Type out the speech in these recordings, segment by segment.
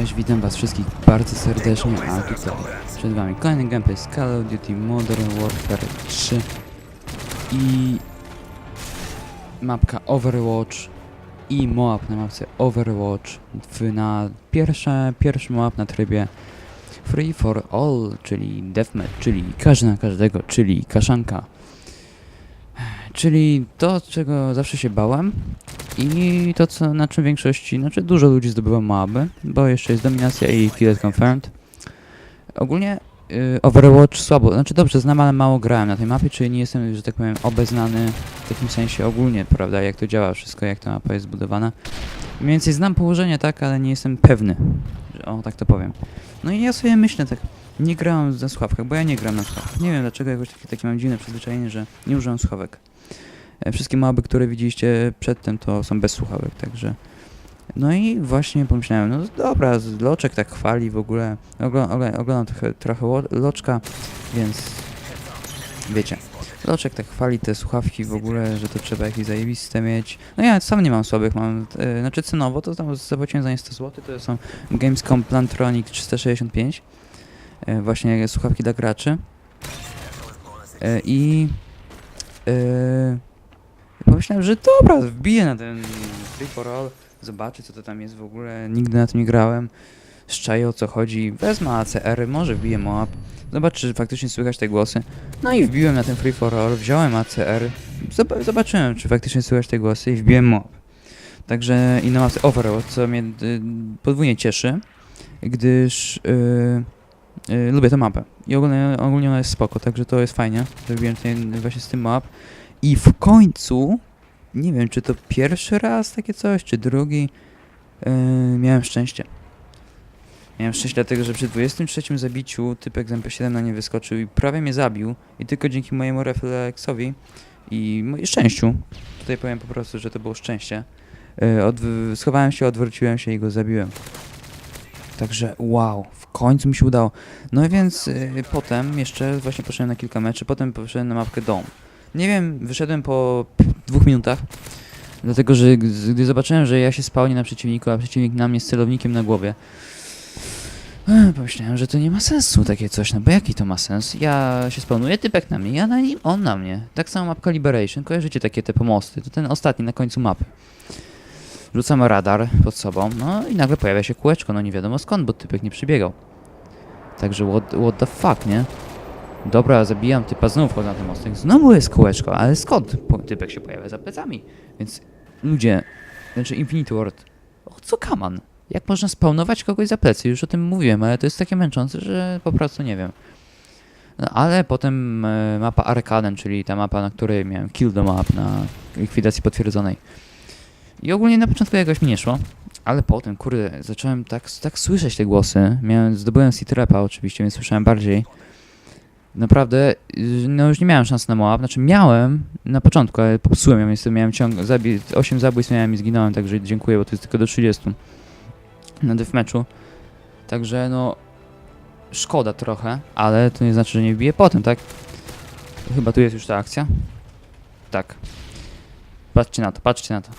Witam was wszystkich bardzo serdecznie, a tutaj przed wami kolejny gameplay z Call of Duty Modern Warfare 3 i mapka Overwatch i Moab na mapce Overwatch na pierwsze, pierwszy Moab na trybie Free for All, czyli Deathmatch, czyli każdy na każdego, czyli kaszanka. Czyli to, czego zawsze się bałem i to, co, na czym większości, znaczy dużo ludzi zdobywa Moaby, bo jeszcze jest dominacja i Killed Confirmed. Ogólnie y, Overwatch słabo, znaczy dobrze znam, ale mało grałem na tej mapie, czyli nie jestem, że tak powiem, obeznany w takim sensie ogólnie, prawda, jak to działa wszystko, jak ta mapa jest zbudowana. Mniej więcej znam położenie, tak, ale nie jestem pewny, że, o, tak to powiem. No i ja sobie myślę tak, nie grałem na słuchawkach, bo ja nie gram na słuchawkach. Nie wiem dlaczego, jakoś takie, takie mam dziwne przyzwyczajenie, że nie używam słuchawek. E, Wszystkie maby, które widzieliście przedtem, to są bez słuchawek, także... No i właśnie pomyślałem, no dobra, Loczek tak chwali w ogóle, ogl- ogl- oglądam trochę, trochę Loczka, więc wiecie, Loczek tak chwali te słuchawki w ogóle, że to trzeba jakieś zajebiste mieć. No ja sam nie mam słabych, mam, e, znaczy cenowo to tam zapłaciłem za nie 100 zł, to są Gamescom Plantronic 365, e, właśnie słuchawki dla graczy. E, I e, pomyślałem, że dobra, wbiję na ten Free for All, zobaczę co to tam jest w ogóle, nigdy na tym nie grałem, szczaję o co chodzi, wezmę ACR, może wbiję Moab, zobaczę czy faktycznie słychać te głosy. No i wbiłem na ten Free for All, wziąłem ACR, zob- zobaczyłem czy faktycznie słychać te głosy i wbiłem Moab. Także i na Overall, co mnie y, podwójnie cieszy, gdyż y, y, lubię tę mapę. I ogólnie, ogólnie ona jest spoko, także to jest fajnie, że wbiłem ten, właśnie z tym map. I w końcu, nie wiem czy to pierwszy raz takie coś, czy drugi, yy, miałem szczęście. Miałem szczęście dlatego, że przy 23 zabiciu typek z MP7 na nie wyskoczył i prawie mnie zabił. I tylko dzięki mojemu refleksowi i szczęściu, tutaj powiem po prostu, że to było szczęście, yy, schowałem się, odwróciłem się i go zabiłem. Także wow, w końcu mi się udało. No i więc yy, potem jeszcze właśnie poszedłem na kilka meczy, potem poszedłem na mapkę Dom. Nie wiem, wyszedłem po dwóch minutach, dlatego że gdy zobaczyłem, że ja się spałnię na przeciwniku, a przeciwnik na mnie z celownikiem na głowie, eh, pomyślałem, że to nie ma sensu takie coś, no bo jaki to ma sens? Ja się spawnuję, typek na mnie, ja na nim, on na mnie. Tak samo mapka Liberation, kojarzycie takie te pomosty, to ten ostatni na końcu mapy. Rzucam radar pod sobą, no i nagle pojawia się kółeczko, no nie wiadomo skąd, bo typek nie przybiegał. Także what, what the fuck, nie? Dobra, zabijam typa, znów wchodzę na ten mostek, znowu jest kółeczko, ale skąd? Typek się pojawia za plecami. Więc ludzie, znaczy Infinity Ward, o co kaman? Jak można spawnować kogoś za plecy? Już o tym mówiłem, ale to jest takie męczące, że po prostu nie wiem. No, ale potem e, mapa Arkaden, czyli ta mapa, na której miałem kill do map na likwidacji potwierdzonej. I ogólnie na początku jakoś mi nie szło, ale potem, kurde, zacząłem tak, tak słyszeć te głosy. Miałem, zdobyłem C-Trapa oczywiście, więc słyszałem bardziej. Naprawdę, y, no już nie miałem szans na Moab, znaczy miałem na początku, ale popsułem ją, niestety miałem ciąg, zabi 8 zabójstw miałem i zginąłem, także dziękuję, bo to jest tylko do 30 na deathmatchu. Także no, szkoda trochę, ale to nie znaczy, że nie wbiję potem, tak? Chyba tu jest już ta akcja. Tak. Patrzcie na to, patrzcie na to.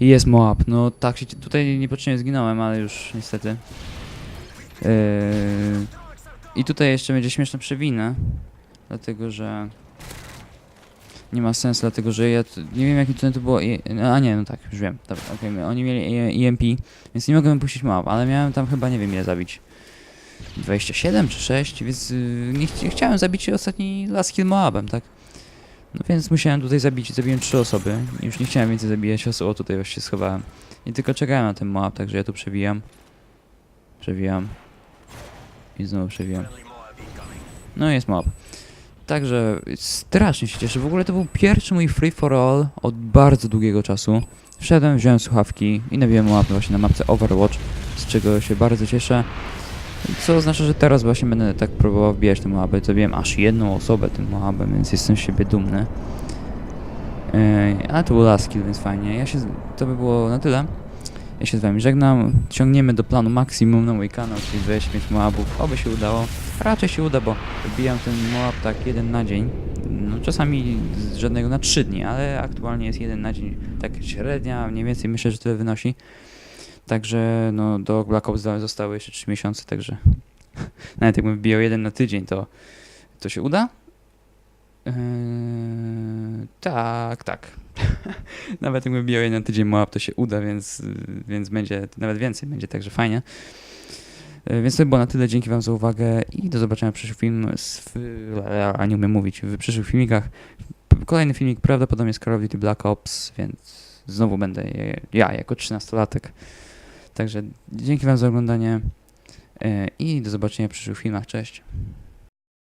I Jest Moab, no tak się tutaj niepotrzebnie zginąłem, ale już niestety. Yy, I tutaj jeszcze będzie śmieszna przewina, dlatego że nie ma sensu, dlatego że ja nie wiem jakim cudem to było, no, a nie, no tak, już wiem, dobra, okej, oni mieli E- EMP, więc nie mogłem puścić Moab, ale miałem tam chyba nie wiem ile zabić. 27 czy 6, więc yy, nie chci- chciałem zabić ostatni last kill Moabem, tak? No więc musiałem tutaj zabić, zabiłem trzy osoby. Już nie chciałem więcej zabijać osób, o tutaj właśnie schowałem. I tylko czekałem na ten moab, także ja tu przewijam. Przewijam. I znowu przewijam. No jest moab. Także strasznie się cieszę. W ogóle to był pierwszy mój free for all od bardzo długiego czasu. Wszedłem, wziąłem słuchawki i nabiłem moab właśnie na mapce Overwatch, z czego się bardzo cieszę. Co oznacza, że teraz właśnie będę tak próbował wbijać tym moabem. Zabiłem aż jedną osobę tym moabem, więc jestem z siebie dumny. Yy, ale to był last kill, więc fajnie. Ja się, to by było na tyle. Ja się z wami żegnam. Ciągniemy do planu maksimum na mój kanał, czyli 25 moabów. Oby się udało. Raczej się uda, bo wbijam ten moab tak jeden na dzień. No, czasami z żadnego na 3 dni, ale aktualnie jest jeden na dzień, tak średnia, mniej więcej myślę, że tyle wynosi. Także no, do Black Ops 2 zostały jeszcze 3 miesiące, także nawet jakbym wbijał jeden na tydzień, to, to się uda. Eee, tak, tak. nawet jakbym wbijał jeden na tydzień Moab, to się uda, więc, więc będzie nawet więcej, będzie także fajnie. E, Więc to by było na tyle. Dzięki Wam za uwagę i do zobaczenia w przyszłym film a nie umiem mówić, w przyszłych filmikach. Kolejny filmik prawdopodobnie z Call of Duty Black Ops, więc znowu będę ja jako 13-latek. Także dzięki Wam za oglądanie e, i do zobaczenia w przyszłych filmach. Cześć.